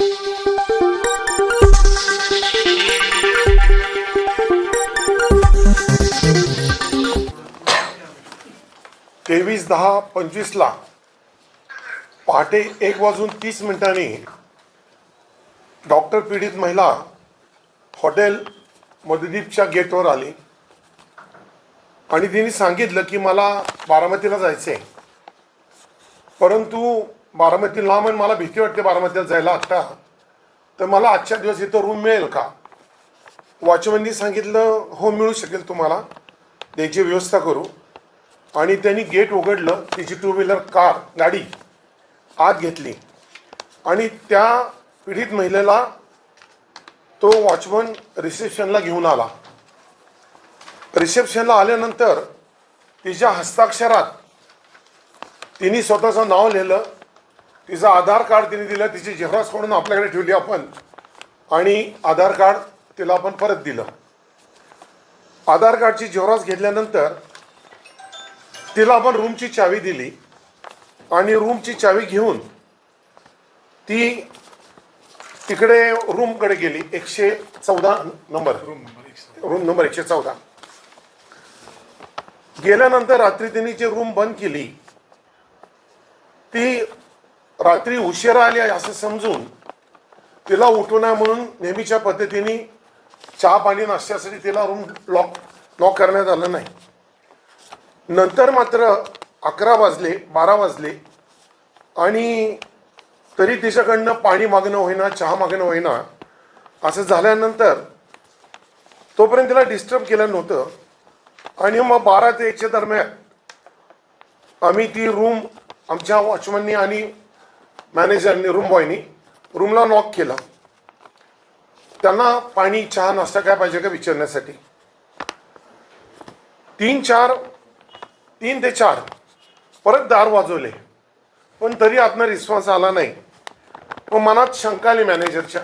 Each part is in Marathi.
तेवीस दहा पंचवीसला पहाटे एक वाजून तीस मिनिटांनी डॉक्टर पीडित महिला हॉटेल मधुदीपच्या गेटवर आली. आणि तिने सांगितलं की मला बारामतीला जायचं आहे परंतु बारामती लांब आणि मला भीती वाटते बारामतीला जायला आत्ता तर मला आजच्या दिवस इथं रूम मिळेल का? वॉचमननी सांगितलं हो मिळू शकेल तुम्हाला. त्याची व्यवस्था करू. आणि त्यांनी गेट उघडलं तिची टू व्हीलर कार गाडी आत घेतली. आणि त्या पीडित महिलेला तो वॉचमन रिसेप्शनला घेऊन आला. रिसेप्शनला आल्यानंतर तिच्या हस्ताक्षरात तिने स्वतःचं नाव लिहिलं. तिचं आधार कार्ड तिने दिलं तिची झेरॉक्स काढून आपल्याकडे ठेवली आपण. आणि आधार कार्ड तिला आपण परत दिलं. आधार कार्डची झेरॉक्स घेतल्यानंतर तिला आपण रूमची चावी दिली. आणि रूमची चावी घेऊन ती तिकडे रूमकडे गेली. एकशे चौदा नंबर. रूम नंबर एकशे चौदा. गेल्यानंतर रात्री तिने जी रूम बंद केली ती रात्री उशिरा आली आहे असं समजून तिला उठू नये म्हणून नेहमीच्या पद्धतीने चहा पाणी नाश्त्यासाठी तिला रूम लॉक लॉक करण्यात आलं नाही. नंतर मात्र अकरा वाजले बारा वाजले आणि तरी तिच्याकडनं पाणी मागणं होईना चहा मागणं होईना असं झाल्यानंतर तोपर्यंत तिला डिस्टर्ब केलं नव्हतं. आणि मग बारा ते एकच्या दरम्यान आम्ही ती रूम आमच्या वॉचमननी आणि मॅनेजरनी रूम बॉयनी रूमला नॉक केला. त्यांना पाणी चहा नाश्ता काय पाहिजे का विचारण्यासाठी? तीन चार तीन ते चार. परत दार वाजवले. पण तरी आतनं रिस्पॉन्स आला नाही. व मनात शंका आली मॅनेजरच्या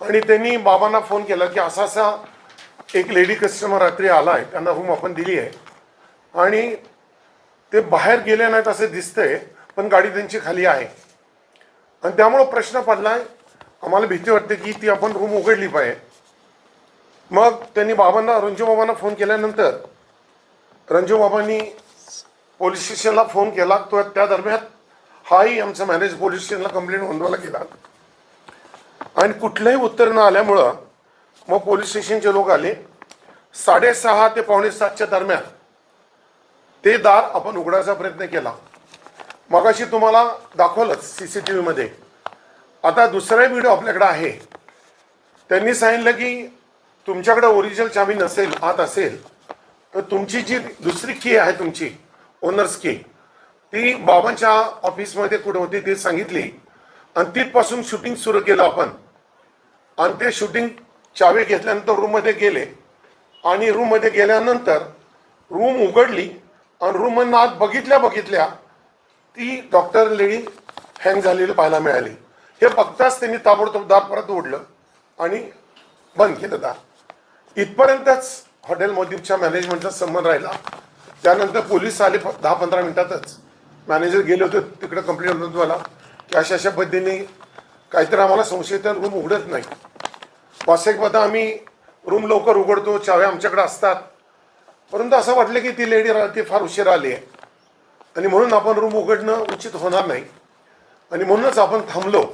आणि त्यांनी बाबांना फोन केला की असा असा एक लेडी कस्टमर रात्री आला आहे त्यांना रूम आपण दिली आहे. आणि ते बाहेर गेले नाहीत असं दिसतंय पण गाडी त्यांची खाली आहे. आणि त्यामुळं प्रश्न पडला आम्हाला भीती वाटते की ती आपण रूम उघडली पाहिजे. मग त्यांनी बाबांना रंजू बाबांना फोन केल्यानंतर रंजू बाबांनी पोलीस स्टेशनला फोन केला. तो त्या दरम्यान हाही आमचा मॅनेज पोलीस स्टेशनला कंप्लेंट नोंदवायला गेला. आणि कुठलंही उत्तर न आल्यामुळं मग पोलीस स्टेशनचे लोक आले. साडेसहा ते पावणे सातच्या दरम्यान ते दार आपण उघडायचा प्रयत्न केला. मगाशी तुम्हाला दाखवलंच सी सी टी व्हीमध्ये. आता दुसरा व्हिडिओ आपल्याकडे आहे. त्यांनी सांगितलं की तुमच्याकडे ओरिजिनल चावी नसेल आत असेल तर तुमची जी दुसरी की आहे तुमची ओनर्स की ती बाबांच्या ऑफिसमध्ये कुठे होती ती सांगितली. आणि तिथपासून शूटिंग सुरू केलं आपण. आणि ते शूटिंग चावी घेतल्यानंतर रूममध्ये गेले. आणि रूममध्ये गेल्यानंतर रूम उघडली. आणि रूममधनं आत बघितल्या बघितल्या ती डॉक्टर लेडी हँग झालेली पाहायला मिळाली. हे बघताच त्यांनी ताबडतोब दार परत ओढलं आणि बंद केलं दार. इथपर्यंतच हॉटेल मोदीपच्या मॅनेजमेंटचा संबंध राहिला. त्यानंतर पोलीस आले फ- दहा पंधरा मिनिटातच. मॅनेजर गेले होते तिकडे कंप्लेंट होतो मला की अशा अशा पद्धतीने काहीतरी आम्हाला संशयित रूम उघडत नाही. वासेकमध्ये आम्ही रूम लवकर उघडतो चाव्या आमच्याकडे असतात. परंतु असं वाटलं की ती लेडी ती फार उशीर आली आहे. आणि म्हणून आपण रूम उघडणं उचित होणार नाही. आणि म्हणूनच आपण थांबलो.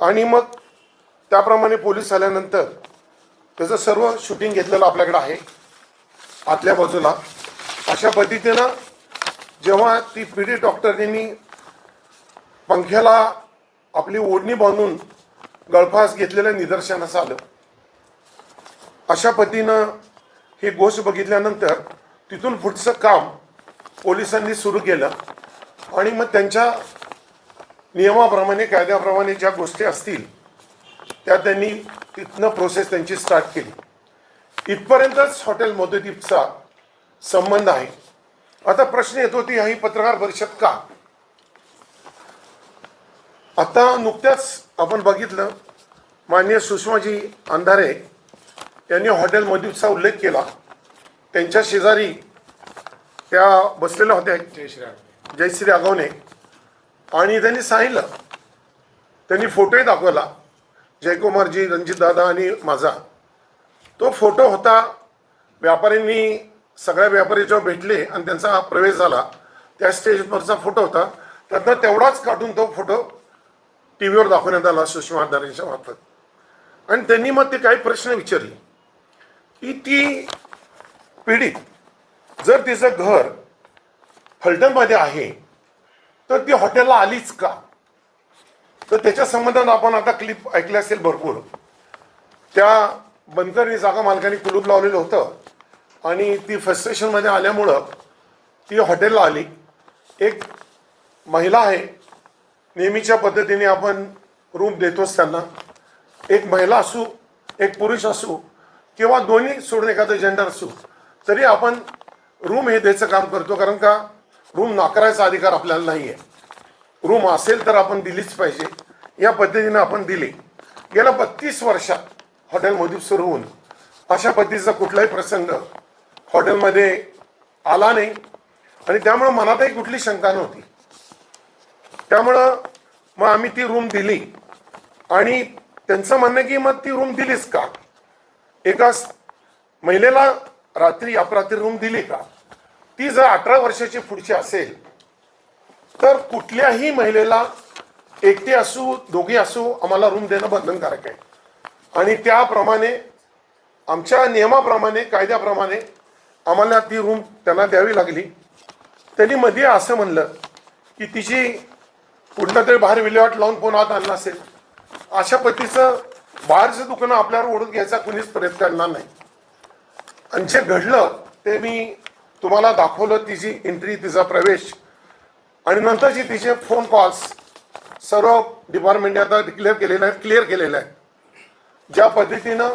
आणि मग त्याप्रमाणे पोलीस आल्यानंतर त्याचं सर्व शूटिंग घेतलेलं आपल्याकडे आहे. आतल्या बाजूला. अशा पद्धतीनं जेव्हा ती पीडित डॉक्टरांनी पंख्याला आपली ओढणी बांधून गळफास घेतलेलं निदर्शनास आलं. अशा पद्धतीनं ही गोष्ट बघितल्यानंतर तिथून पुढचं काम पोलिसांनी सुरू केलं आणि मग त्यांच्या नियमाप्रमाणे कायद्याप्रमाणे ज्या गोष्टी असतील त्या त्यांनी तिथनं प्रोसेस त्यांची स्टार्ट केली. इथपर्यंतच हॉटेल मोदीदीपचा संबंध आहे. आता प्रश्न येतो ती ही पत्रकार परिषद का? आता नुकत्याच आपण बघितलं माननीय सुषमाजी अंधारे यांनी हॉटेल मोदीपचा उल्लेख केला. त्यांच्या शेजारी त्या बसलेल्या होत्या. जयश्री आगवणे आणि त्यांनी सांगितलं. त्यांनी फोटोही दाखवला. जयकुमारजी रणजितदादा आणि माझा. तो फोटो होता व्यापाऱ्यांनी सगळ्या व्यापारी जेव्हा भेटले आणि त्यांचा प्रवेश झाला. त्या स्टेजवरचा फोटो होता. त्यातनं तेवढाच काढून तो फोटो टी व्हीवर दाखवण्यात आला सुषमा यांच्या मार्फत. आणि त्यांनी मग ते काही प्रश्न विचारले. की ती पीडित जर तिचं घर फलटणमध्ये आहे तर ती हॉटेलला आलीच का? तर त्याच्या संबंधात आपण आता क्लिप ऐकले असेल भरपूर. त्या बनकरनी जागा मालकाने कुलूप लावलेलं होतं आणि ती फ्रस्ट्रेशनमध्ये आल्यामुळं ती हॉटेलला आली. एक महिला आहे नेहमीच्या पद्धतीने आपण रूम देतोच त्यांना. एक महिला असू एक पुरुष असू किंवा दोन्ही सोडून एखादं जेंडर असू तरी आपण रूम हे द्यायचं काम करतो कारण का? रूम नाकारायचा अधिकार आपल्याला नाही आहे रूम असेल तर आपण दिलीच पाहिजे. या पद्धतीने आपण दिली. गेल्या बत्तीस वर्षात हॉटेलमध्ये सुरू होऊन अशा पद्धतीचा कुठलाही प्रसंग हॉटेलमध्ये आला नाही. आणि त्यामुळं मनातही कुठली शंका नव्हती. त्यामुळं मग आम्ही ती रूम दिली. आणि त्यांचं म्हणणं की मग ती रूम दिलीच का? एका महिलेला रात्री अपरात्री रूम दिली का? ती जर अठरा वर्षाची पुढची असेल तर कुठल्याही महिलेला एकटी असू दोघी असू आम्हाला रूम देणं बंधनकारक आहे. आणि त्याप्रमाणे आमच्या नियमाप्रमाणे कायद्याप्रमाणे आम्हाला ती रूम त्यांना द्यावी लागली. त्यांनी मध्ये असं म्हणलं की तिची कुठलं तरी बाहेर विल्हेवाट लावून कोण आत आणला असेल? अशा पद्धतीचं बाहेरचं दुकानं आपल्यावर ओढून घ्यायचा कुणीच प्रयत्न करणार नाही. आणि जे घडलं ते मी तुम्हाला दाखवलं तिची एंट्री तिचा प्रवेश. आणि नंतरची तिचे फोन कॉल्स सर्व डिपार्टमेंटने आता डिक्लेअर केलेले आहेत क्लिअर केलेले आहेत. ज्या पद्धतीनं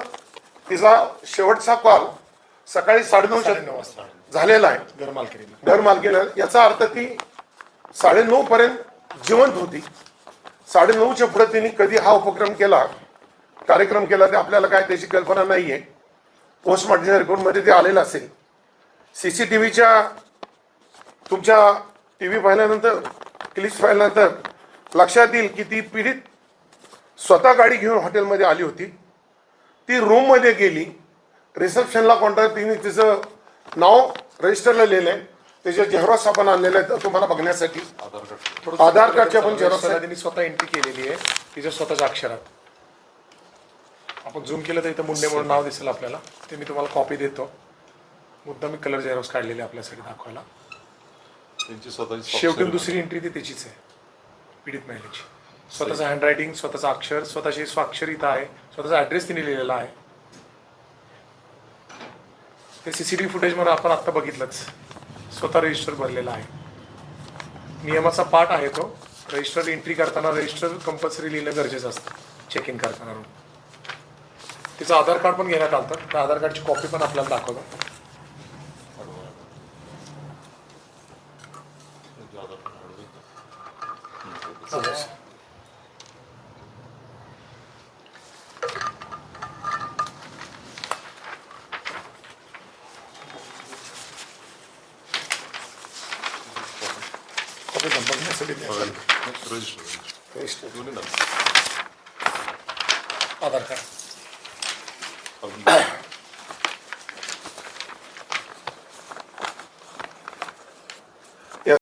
तिचा शेवटचा कॉल सकाळी साडेनऊच्या वाजता. झालेला आहे. घर मालकीने घर मालकीला याचा अर्थ ती साडेनऊ पर्यंत जिवंत होती. साडेनऊच्या पुढे तिने कधी हा उपक्रम केला कार्यक्रम केला ते आपल्याला काय त्याची कल्पना नाही आहे पोस्टमॉर्टमच्या रिपोर्टमध्ये ते आलेलं असेल. सी सी टी व्हीच्या तुमच्या टी व्ही पाहिल्यानंतर क्लिप्स पाहिल्यानंतर लक्षात येईल की ती पीडित स्वतः गाडी घेऊन हॉटेलमध्ये आली होती. ती रूममध्ये गेली. रिसेप्शनला कॉन्ट्रॅक्ट तिने तिचं नाव रजिस्टरला लिहिलं आहे त्याचे जेहरॉस आपण आणलेले आहेत तुम्हाला बघण्यासाठी. आधार कार्डचे आपण झेरॉक्स. तिने स्वतः एंट्री केलेली आहे. तिच्या स्वतःच्या अक्षरात. आपण झूम केलं तर इथं मुंडे म्हणून नाव दिसेल आपल्याला. ते मी तुम्हाला कॉपी देतो. मुद्दा मी कलर झेरॉक्स काढलेले आपल्यासाठी दाखवायला. त्यांची स्वतःची शेवटी दुसरी एंट्री ती त्याचीच आहे पीडित महिलेची. स्वतःचं हँडरायटिंग स्वतःचं अक्षर स्वतःची स्वाक्षरी इथं आहे स्वतःचा ॲड्रेस तिने लिहिलेला आहे. ते सीसीटीव्ही फुटेजमध्ये आपण आत्ता बघितलंच. स्वतः रजिस्टर भरलेला आहे. नियमाचा पाठ आहे तो. रजिस्टर एंट्री करताना रजिस्टर कंपल्सरी लिहिणं गरजेचं असतं. चेक इन करताना. तिचं आधार कार्ड पण घेण्यात आलं. त्या आधार कार्डची कॉपी पण आपल्याला दाखवतो कॉपी बघण्यासाठी द्यायला. Register register. दोन्ही ना आधार कार्ड अजून